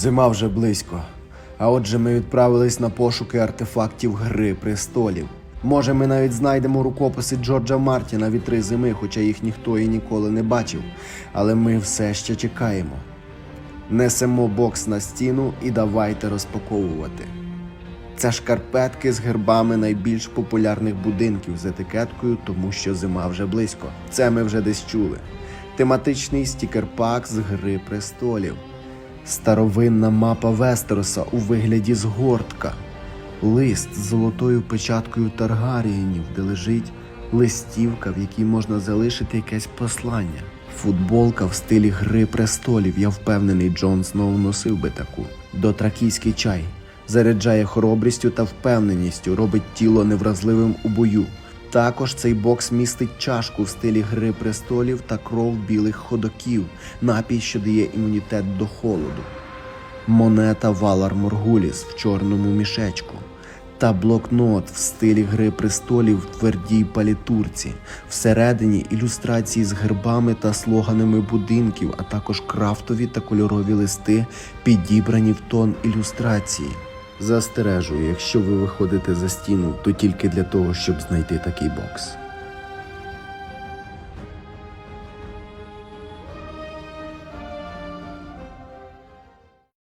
Зима вже близько. А отже, ми відправились на пошуки артефактів Гри престолів. Може, ми навіть знайдемо рукописи Джорджа Мартіна Вітри зими, хоча їх ніхто і ніколи не бачив. Але ми все ще чекаємо. Несемо бокс на стіну і давайте розпаковувати. Це шкарпетки з гербами найбільш популярних будинків з етикеткою, тому що зима вже близько. Це ми вже десь чули. Тематичний стікер-пак з Гри престолів. Старовинна мапа Вестероса у вигляді згортка. Лист з золотою печаткою Таргарієнів, де лежить листівка, в якій можна залишити якесь послання. Футболка в стилі Гри престолів. Я впевнений, Джон Сноу носив би таку. Дотракійський чай заряджає хоробрістю та впевненістю, робить тіло невразливим у бою. Також цей бокс містить чашку в стилі Гри престолів та кров білих ходоків, напій, що дає імунітет до холоду. Монета Валар Моргуліс в чорному мішечку. Та блокнот в стилі Гри престолів в твердій палітурці, всередині ілюстрації з гербами та слоганами будинків, а також крафтові та кольорові листи, підібрані в тон ілюстрації. Застережую, якщо ви виходите за стіну, то тільки для того, щоб знайти такий бокс.